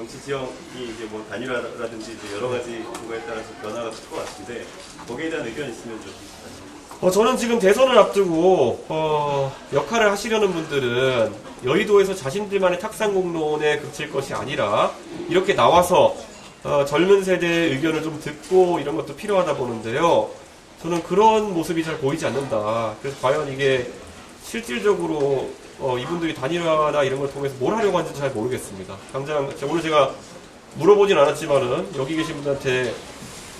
정치 지형이 이제 뭐 단일화라든지 이제 여러 가지 그거에 따라서 변화가 클 것 같은데 거기에 대한 의견 있으면 좀 어, 저는 지금 대선을 앞두고 어, 역할을 하시려는 분들은 여의도에서 자신들만의 탁상 공론에 그칠 것이 아니라 이렇게 나와서 어, 젊은 세대의 의견을 좀 듣고 이런 것도 필요하다 보는데요. 저는 그런 모습이 잘 보이지 않는다. 그래서 과연 이게 실질적으로 어, 이분들이 단일화나 이런 걸 통해서 뭘 하려고 하는지 잘 모르겠습니다. 당장 오늘 제가 물어보진 않았지만은 여기 계신 분들한테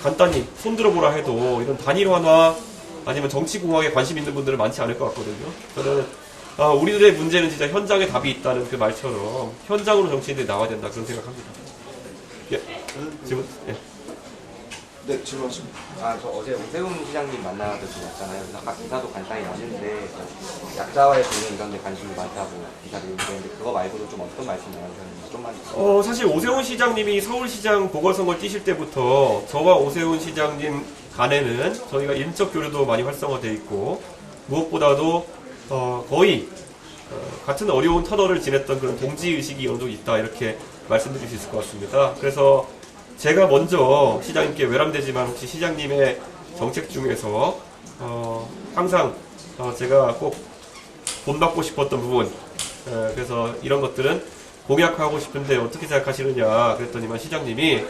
간단히 손들어 보라 해도 이런 단일화나 아니면 정치공학에 관심 있는 분들은 많지 않을 것 같거든요. 저는 아, 우리들의 문제는 진짜 현장에 답이 있다는 그 말처럼 현장으로 정치인들이 나와야 된다 그런 생각합니다. 예, 지금 예. 네, 질문하십니다. 아, 저 어제 오세훈 시장님 만나서 왔잖아요. 그래서 아까 기사도 간단히 나왔는데 그 약자와의 동행 이런 데 관심이 많다고 기사를 읽었는데 그거 말고도 좀 어떤 말씀 나누셨는지 좀만 어, 사실 오세훈 시장님이 서울시장 보궐선거 뛰실 때부터 저와 오세훈 시장님 간에는 저희가 인적 교류도 많이 활성화돼 있고 무엇보다도 어, 거의 어, 같은 어려운 터널을 지냈던 그런 동지 의식이 어느 정도 있다 이렇게 말씀드릴 수 있을 것 같습니다. 그래서 제가 먼저 시장님께 외람되지만 혹시 시장님의 정책 중에서 어, 항상 어, 제가 꼭 본받고 싶었던 부분 에, 그래서 이런 것들은 공약하고 싶은데 어떻게 생각하시느냐 그랬더니만 시장님이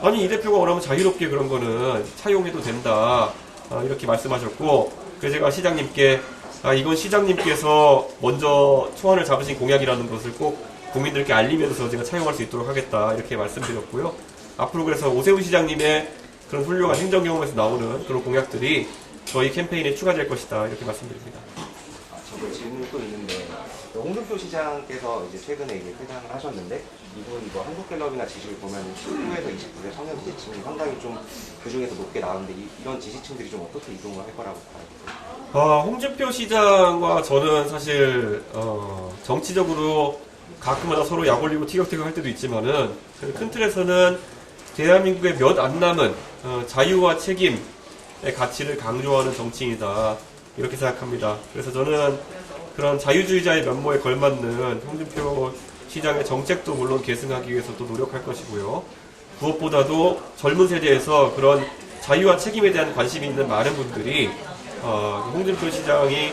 아니 이 대표가 원하면 자유롭게 그런 거는 차용해도 된다. 아, 이렇게 말씀하셨고 그래서 제가 시장님께 아 이건 시장님께서 먼저 초안을 잡으신 공약이라는 것을 꼭 국민들께 알리면서 제가 차용할 수 있도록 하겠다. 이렇게 말씀드렸고요 앞으로 그래서 오세훈 시장님의 그런 훌륭한 행정 경험에서 나오는 그런 공약들이 저희 캠페인에 추가될 것이다 이렇게 말씀드립니다. 아, 저도 질문이 또 있는데 그 홍준표 시장께서 이제 최근에 이제 퇴장을 하셨는데 이분 뭐 한국갤럽이나 지지를 보면 19에서 29세 청년 지지층이 상당히 좀 그 중에서 높게 나오는데 이, 이런 지지층들이 좀 어떻게 이동을 할 거라고 봐요? 아, 홍준표 시장과 저는 사실 어, 정치적으로 가끔마다 서로 약 올리고 티격태격 할 때도 있지만은 그큰 틀에서는 대한민국의 몇 안 남은 어, 자유와 책임의 가치를 강조하는 정치인이다 이렇게 생각합니다. 그래서 저는 그런 자유주의자의 면모에 걸맞는 홍준표 시장의 정책도 물론 계승하기 위해서 또 노력할 것이고요. 무엇보다도 젊은 세대에서 그런 자유와 책임에 대한 관심이 있는 많은 분들이 어, 홍준표 시장이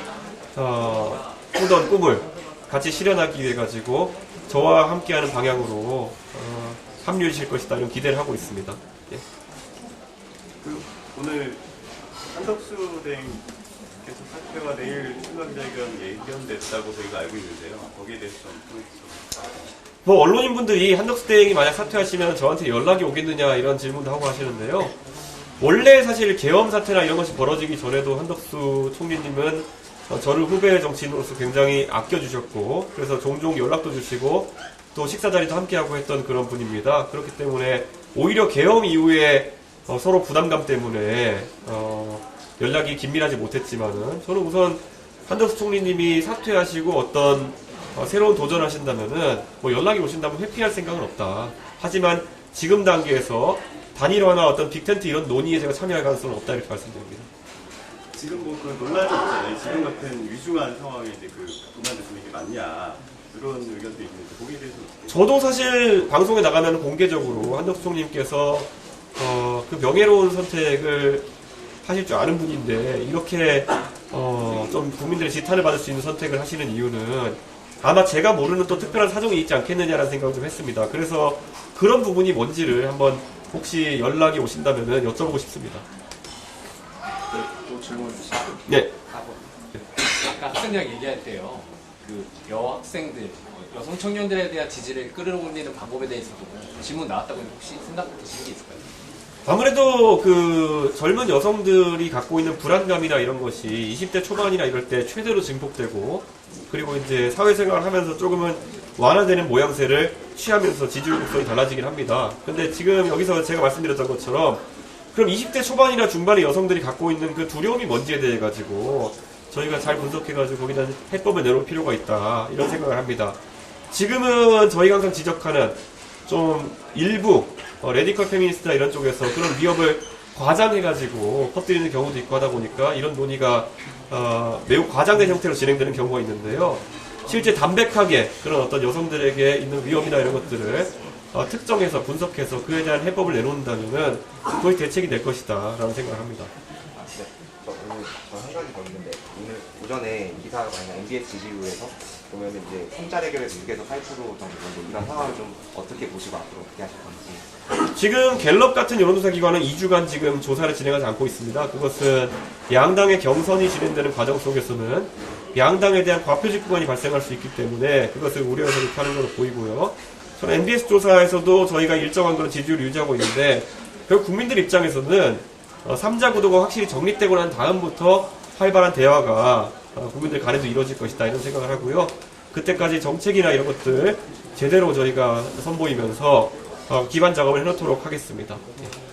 어, 꾸던 꿈을 같이 실현하기 위해 가지고 저와 함께하는 방향으로 어, 합류해 주실 것이다 이런 기대를 하고 있습니다. 예. 그 오늘 한덕수 대행께서 사퇴가 내일 순간자회견 예견됐다고 저희가 알고 있는데요. 거기에 대해서 좀 comment 뭐 언론인분들이 한덕수 대행이 만약 사퇴하시면 저한테 연락이 오겠느냐 이런 질문도 하고 하시는데요. 원래 사실 계엄 사태나 이런 것이 벌어지기 전에도 한덕수 총리님은 어, 저를 후배 정치인으로서 굉장히 아껴주셨고 그래서 종종 연락도 주시고 또 식사 자리도 함께하고 했던 그런 분입니다. 그렇기 때문에 오히려 계엄 이후에 어, 서로 부담감 때문에 어, 연락이 긴밀하지 못했지만은 저는 우선 한덕수 총리님이 사퇴하시고 어떤 어, 새로운 도전하신다면은 뭐 연락이 오신다면 회피할 생각은 없다. 하지만 지금 단계에서 단일화나 어떤 빅텐트 이런 논의에 제가 참여할 가능성은 없다 이렇게 말씀드립니다. 지금 뭐그 논란이 있잖아요. 지금 같은 위중한 상황에 이제 그 그만두시는 게 맞냐 그런 의견도 있는데 거기에 대해서 저도 사실 방송에 나가면 공개적으로 한덕수 총리님께서 어, 그 명예로운 선택을 하실 줄 아는 분인데 이렇게 어, 좀 국민들의 지탄을 받을 수 있는 선택을 하시는 이유는 아마 제가 모르는 또 특별한 사정이 있지 않겠느냐라는 생각을 좀 했습니다. 그래서 그런 부분이 뭔지를 한번 혹시 연락이 오신다면 여쭤보고 싶습니다. 네, 또 질문 주시죠. 네. 아까 학생장 얘기할 때요. 그 여학생들, 어, 여성 청년들에 대한 지지를 끌어올리는 방법에 대해서도 질문 나왔다고 혹시 생각 드시는 게 있을까요? 아무래도 그 젊은 여성들이 갖고 있는 불안감이나 이런 것이 20대 초반이나 이럴 때 최대로 증폭되고 그리고 이제 사회생활을 하면서 조금은 완화되는 모양새를 취하면서 지지율 곡선이 달라지긴 합니다. 근데 지금 여기서 제가 말씀드렸던 것처럼 그럼 20대 초반이나 중반의 여성들이 갖고 있는 그 두려움이 뭔지에 대해 가지고 저희가 잘 분석해가지고 거기다 해법을 내놓을 필요가 있다 이런 생각을 합니다. 지금은 저희가 항상 지적하는 좀 일부 어, 레디컬 페미니스트나 이런 쪽에서 그런 위협을 과장해가지고 퍼뜨리는 경우도 있고 하다 보니까 이런 논의가 어, 매우 과장된 형태로 진행되는 경우가 있는데요. 실제 담백하게 그런 어떤 여성들에게 있는 위협이나 이런 것들을 어, 특정해서 분석해서 그에 대한 해법을 내놓는다면은 그것이 대책이 될 것이다라는 생각을 합니다. 아, 네. 저 오늘 저한 가지 더 있는데 오늘 오전에 기사가 많이 MBS 지지율에서 보면은 이제 손자 레벨에서 6에서 8% 정도 이런 상황을 좀 어떻게 보시고 앞으로 어떻게 하실 건지. 지금 갤럽 같은 여론조사 기관은 2주간 지금 조사를 진행하지 않고 있습니다. 그것은 양당의 경선이 진행되는 과정 속에서는 양당에 대한 과표직 구간이 발생할 수 있기 때문에 그것을 우려해서 이렇게 하는 걸로 보이고요. 저는 MBS 조사에서도 저희가 일정한 그런 지지율을 유지하고 있는데 결국 국민들 입장에서는 어, 3자 구도가 확실히 정립되고 난 다음부터 활발한 대화가 어, 국민들 간에도 이루어질 것이다 이런 생각을 하고요. 그때까지 정책이나 이런 것들 제대로 저희가 선보이면서 어, 기반 작업을 해놓도록 하겠습니다. 예.